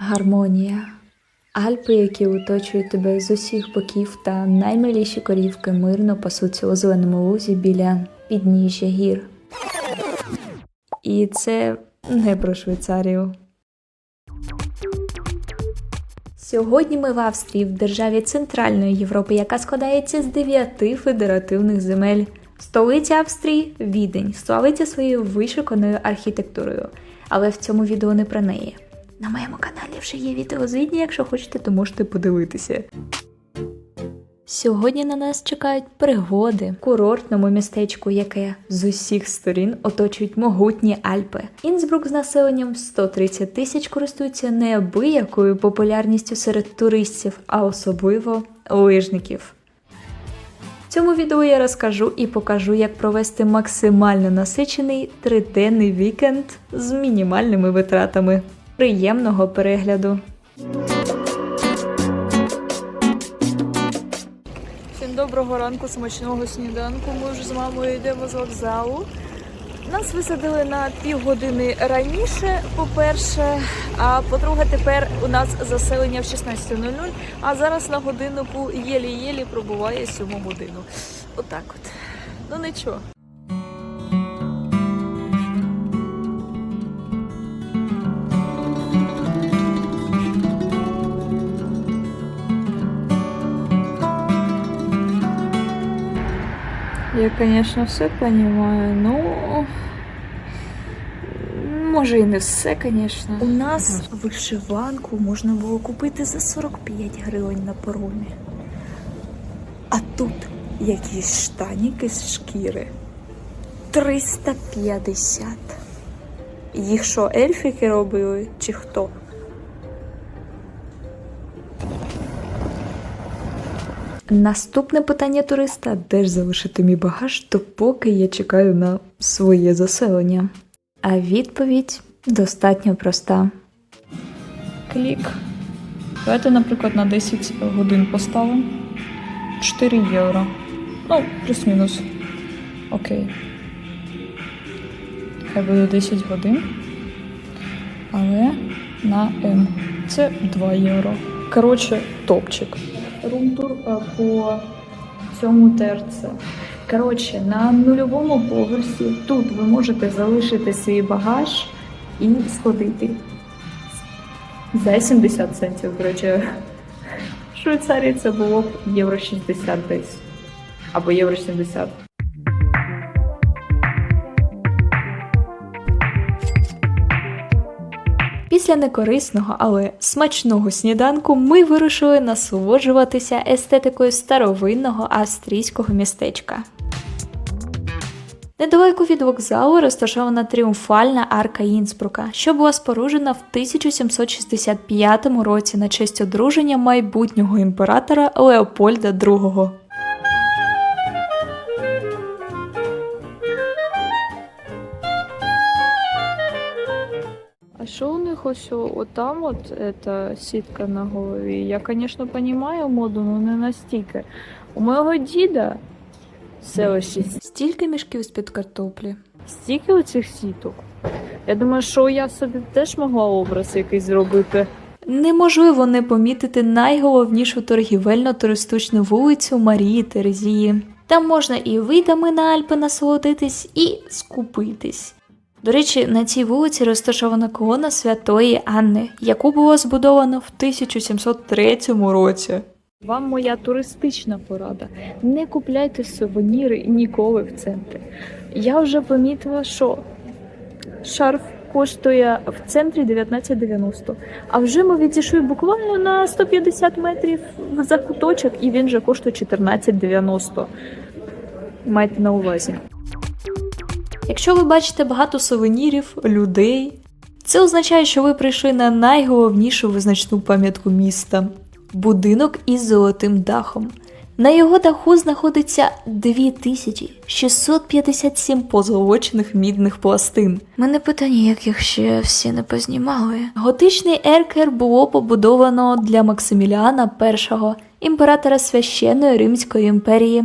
Гармонія. Альпи, які оточують тебе з усіх боків, та наймиліші корівки мирно пасуться у зеленому лузі біля підніжжя гір. І це не про Швейцарію. Сьогодні ми в Австрії, в державі Центральної Європи, яка складається з дев'яти федеративних земель. Столиця Австрії Відень славиться своєю вишуканою архітектурою, але в цьому відео не про неї. На моєму каналі вже є відео з Відні, якщо хочете, то можете подивитися. Сьогодні на нас чекають пригоди в курортному містечку, яке з усіх сторін оточують могутні Альпи. Інсбрук з населенням 130 тисяч користується неабиякою популярністю серед туристів, а особливо лижників. В цьому відео я розкажу і покажу, як провести максимально насичений триденний вікенд з мінімальними витратами. Приємного перегляду! Всім доброго ранку, смачного сніданку. Ми вже з мамою йдемо з вокзалу. Нас висадили на півгодини раніше, по-перше, а по-друге, тепер у нас заселення в 16.00, а зараз на годиннику єлі-єлі пробуває 7 годину. Отак от. Ну нічого. Я, конечно, все понимаю, но... Може і не все, конечно. У нас вишиванку можна було купити за 45 гривень на поромі. А тут якісь штаніки з шкіри. 350. Їх що, ельфіки робили чи хто? Наступне питання туриста: де ж залишити мій багаж, то поки я чекаю на своє заселення. А відповідь достатньо проста. Клік. Давайте, наприклад, на 10 годин поставимо. 4 євро. Ну, плюс-мінус. Окей. Хай буде 10 годин. Але на М. Це 2 євро. Коротше, топчик. Румтур е, по цьому ТРЦ. Коротше, на нульовому поверсі тут ви можете залишити свій багаж і сходити. За 70 центів, речі. В Швейцарії це було б євро 60 десь. Або євро 70. Після некорисного, але смачного сніданку ми вирушили насолоджуватися естетикою старовинного австрійського містечка. Недалеко від вокзалу розташована тріумфальна арка Інсбрука, що була споруджена в 1765 році на честь одруження майбутнього імператора Леопольда II. Що у них ось от там от ця сітка на голові? Я, звісно, розумію моду, але не настільки. У мого діда в селищі Стільки мішків з-під картоплі. стільки оцих сіток. Я думаю, що я собі теж могла образ якийсь зробити. Неможливо не помітити найголовнішу торгівельно-туристичну вулицю Марії Терезії. Там можна і видами на Альпи насолодитись, і скупитись. До речі, на цій вулиці розташована колона Святої Анни, яку було збудовано в 1703 році. Вам моя туристична порада. Не купляйте сувеніри ніколи в центрі. Я вже помітила, що шарф коштує в центрі 19,90. А вже ми відійшли буквально на 150 метрів за куточок, і він вже коштує 14,90. Майте на увазі. Якщо ви бачите багато сувенірів, людей, це означає, що ви прийшли на найголовнішу визначну пам'ятку міста будинок із золотим дахом. На його даху знаходиться 2657 позолочених мідних пластин. Мене питання, як їх ще всі не познімали. Готичний еркер було побудовано для Максиміліана І, імператора священної Римської імперії.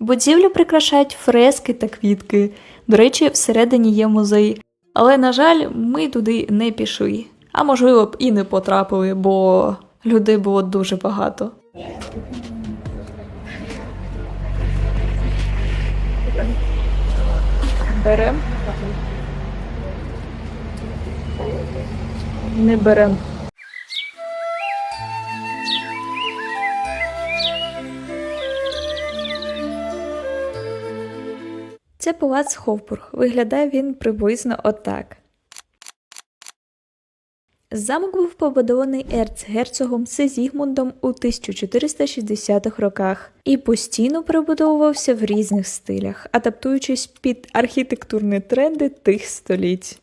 Будівлю прикрашають фрески та квітки. До речі, всередині є музей. Але, на жаль, ми туди не пішли. А можливо б і не потрапили, бо людей було дуже багато. Берем. Не берем. Це палац Ховбург. Виглядає він приблизно отак. Замок був побудований ерцгерцогом Сезігмундом у 1460-х роках і постійно перебудовувався в різних стилях, адаптуючись під архітектурні тренди тих століть.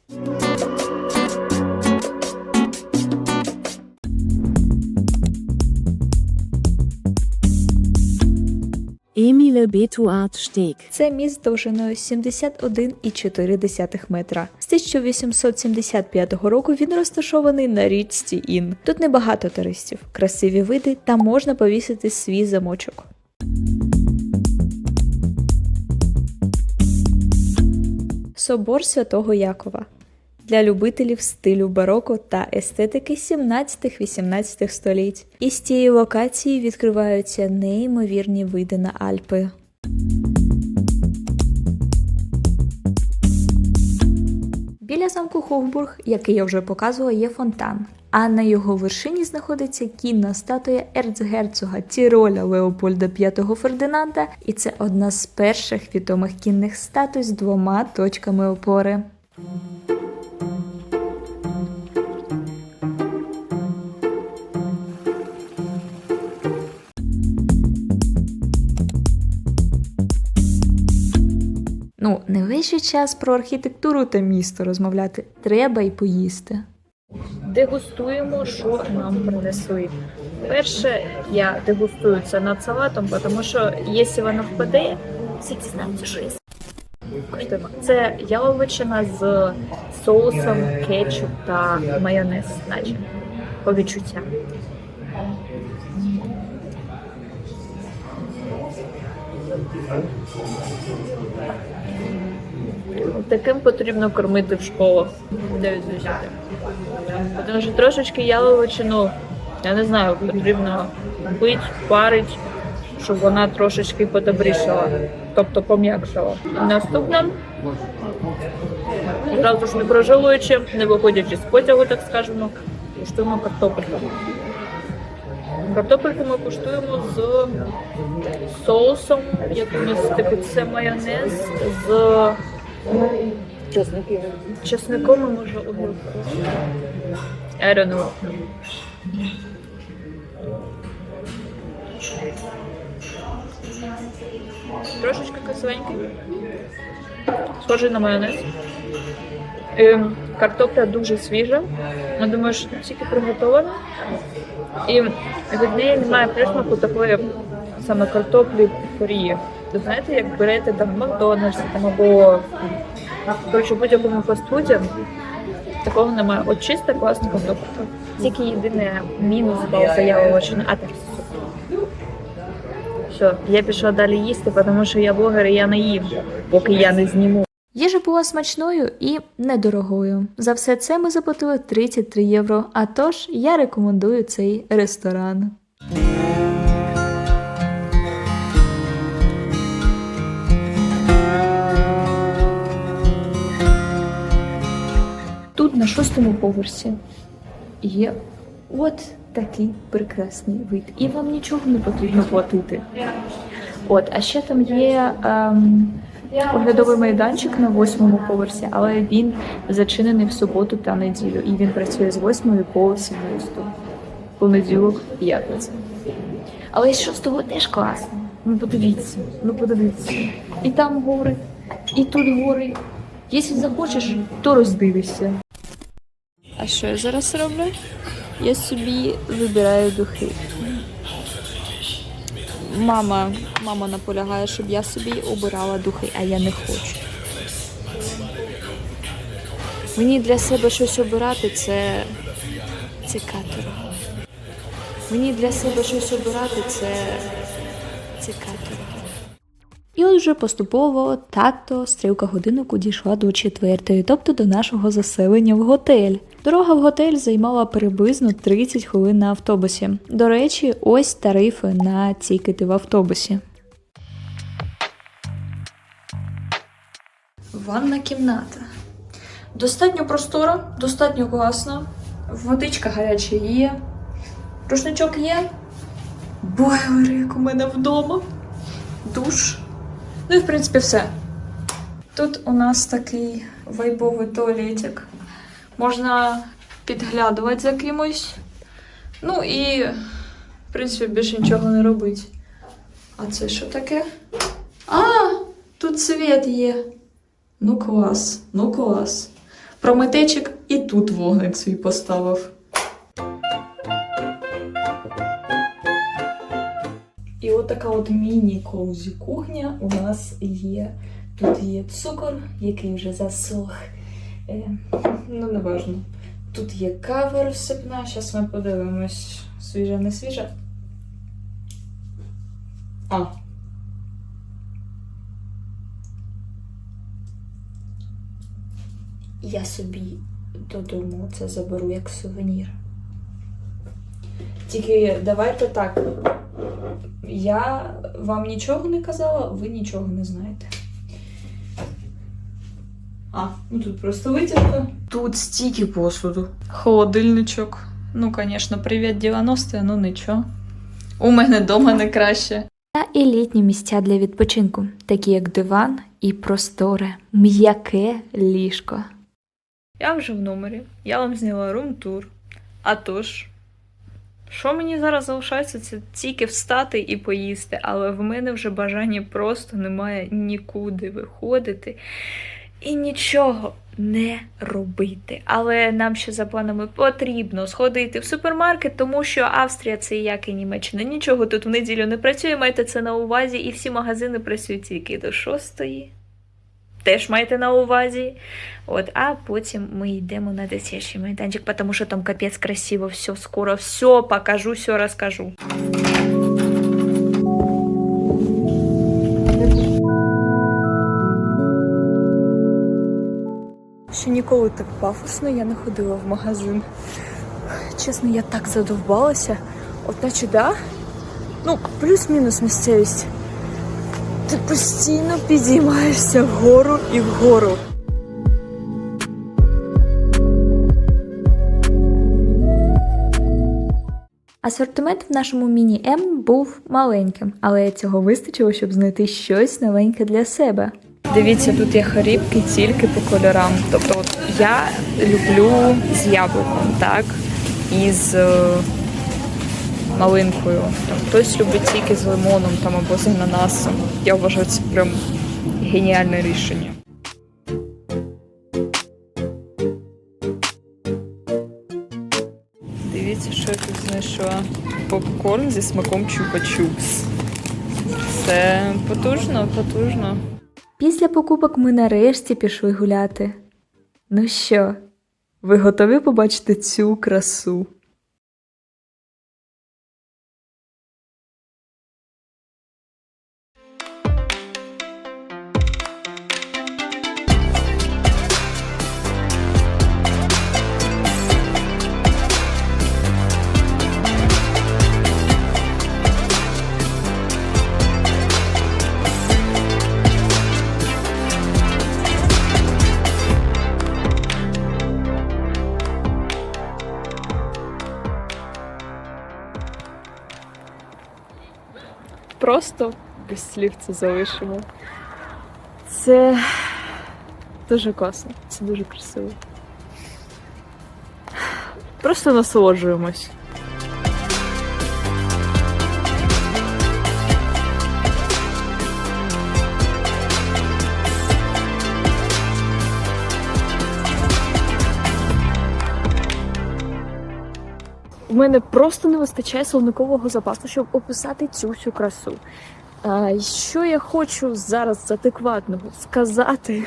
Emile Betuart Steg. Це міст довжиною 71,4 метра. З 1875 року він розташований на річці Ін. Тут небагато туристів, красиві види та можна повісити свій замочок. Собор Святого Якова для любителів стилю бароко та естетики 17-18 століть. І з цієї локації відкриваються неймовірні види на Альпи. Біля замку Хофбург, який я вже показувала, є фонтан. А на його вершині знаходиться кінна статуя ерцгерцога Тіроля Леопольда V Фердинанда, і це одна з перших відомих кінних статуй з двома точками опори. Ну, не весь час про архітектуру та місто розмовляти. Треба й поїсти. Дегустуємо, що нам принесли. Перше, я дегустую це над салатом, тому що якщо воно впаде, всі дізнаються, що є. Це яловичина з соусом, кетчуп та майонез, наче по відчуттям. Таким потрібно кормити в школах. 9 з 10. Тому що трошечки яловичину, я не знаю, потрібно бити, парить, щоб вона трошечки подобрішала, тобто пом'якшала. Наступне, одразу ж не прожалуючи, не виходячи з потягу, так скажемо, куштуємо картопельку. Картопельку ми куштуємо з соусом, якимось типу це майонез з чесником і може огірком. I. Трошечки кисленький. Схожий на майонез. Ем, картопля дуже свіжа. Я думаю, що тільки приготована. І від неї немає присмаку такої саме картоплі фрії. Знаєте, як берете там в Макдональдсі там або коротше, будь-якому фастфуді, такого немає. От чиста класна картопля. Тільки єдине мінус був заяву, що а все. Все, я пішла далі їсти, тому що я блогер і я не їм, поки я не зніму. Їжа була смачною і недорогою. За все це ми заплатили 33 євро. А тож я рекомендую цей ресторан. На шостому поверсі є от такий прекрасний вид. І вам нічого не потрібно платити. От, а ще там є ем, оглядовий майданчик на восьмому поверсі, але він зачинений в суботу та неділю. І він працює з 8 по 17. Понеділок, п'ятниця. Але з шостого теж класно. Ну подивіться, ну подивіться. І там гори, і тут гори. Якщо захочеш, то роздивишся. А що я зараз роблю? Я собі вибираю духи. Мама, мама наполягає, щоб я собі обирала духи, а я не хочу. Мені для себе щось обирати це, це каторга. Мені для себе щось обирати це, це каторга. І от вже поступово так-то стрілка годиннику дійшла до четвертої, тобто до нашого заселення в готель. Дорога в готель займала приблизно 30 хвилин на автобусі. До речі, ось тарифи на тікети в автобусі. Ванна кімната. Достатньо простора, достатньо класна. Водичка гаряча є. Рушничок є. Бойлер, як у мене вдома. Душ. Ну і в принципі все. Тут у нас такий вайбовий туалетик. Можна підглядувати за кимось. Ну і, в принципі, більше нічого не робити. А це що таке? А, тут світ є. Ну клас, ну клас. Прометечик і тут вогник свій поставив. І от така от міні-коузі кухня у нас є. Тут є цукор, який вже засох. Е, ну, не важно. Тут є кава розсипна. Зараз ми подивимось, свіжа, не свіжа. А, я собі додому це заберу як сувенір. Тільки давайте так. Я вам нічого не казала, ви нічого не знаєте. Ну тут просто витяжка. Тут стільки посуду. Холодильничок. Ну, звісно, привіт 90 ну нічого. У мене вдома не краще. Та і літні місця для відпочинку, такі як диван і просторе, м'яке ліжко. Я вже в номері. Я вам зняла рум-тур. А тож, що мені зараз залишається, це тільки встати і поїсти, але в мене вже бажання просто немає нікуди виходити і нічого не робити. Але нам ще за планами потрібно сходити в супермаркет, тому що Австрія це як і Німеччина. Нічого тут в неділю не працює, майте це на увазі, і всі магазини працюють тільки до шостої. Теж майте на увазі. От, а потім ми йдемо на дитячий майданчик, тому що там капець красиво, все скоро, все покажу, все розкажу. Ще ніколи так пафосно я не ходила в магазин. Чесно, я так задовбалася. От наче да? Ну, плюс-мінус місцевість. Ти постійно підіймаєшся вгору і вгору. Асортимент в нашому міні-М був маленьким, але цього вистачило, щоб знайти щось новеньке для себе. Дивіться, тут є харібки тільки по кольорам. Тобто, от я люблю з яблуком, так? І з е, малинкою. Там, хтось любить тільки з лимоном там, або з ананасом. Я вважаю, це прям геніальне рішення. Дивіться, що я тут знайшла. Попкорн зі смаком чупа-чупс. Це потужно, потужно. Після покупок ми нарешті пішли гуляти. Ну що, ви готові побачити цю красу? Без слів це залишимо. Це дуже класно, це дуже красиво. Просто насолоджуємось. У мене просто не вистачає словникового запасу, щоб описати цю всю красу. А, що я хочу зараз з адекватного сказати,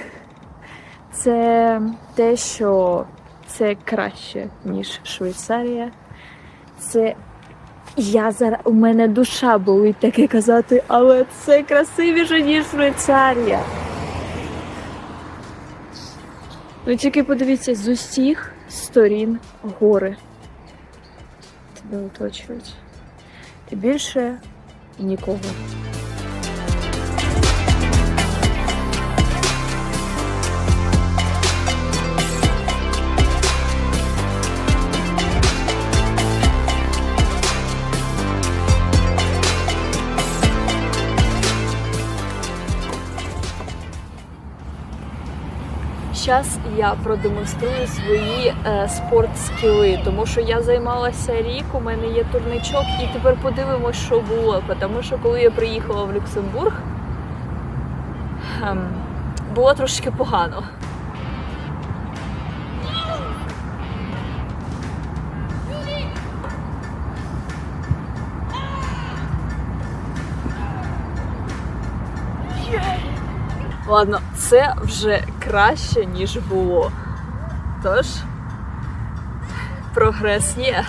це те, що це краще, ніж Швейцарія. Це я зараз у мене душа болить таке казати, але це красивіше, ніж Швейцарія. Ну тільки подивіться, з усіх сторін гори. Тебе оточують. І більше нікого. Зараз я продемонструю свої е, спортскіли, тому що я займалася рік, у мене є турничок, і тепер подивимось, що було. Тому що коли я приїхала в Люксембург, е, було трошки погано. Ладно, це вже краще, ніж було. Тож, прогрес є.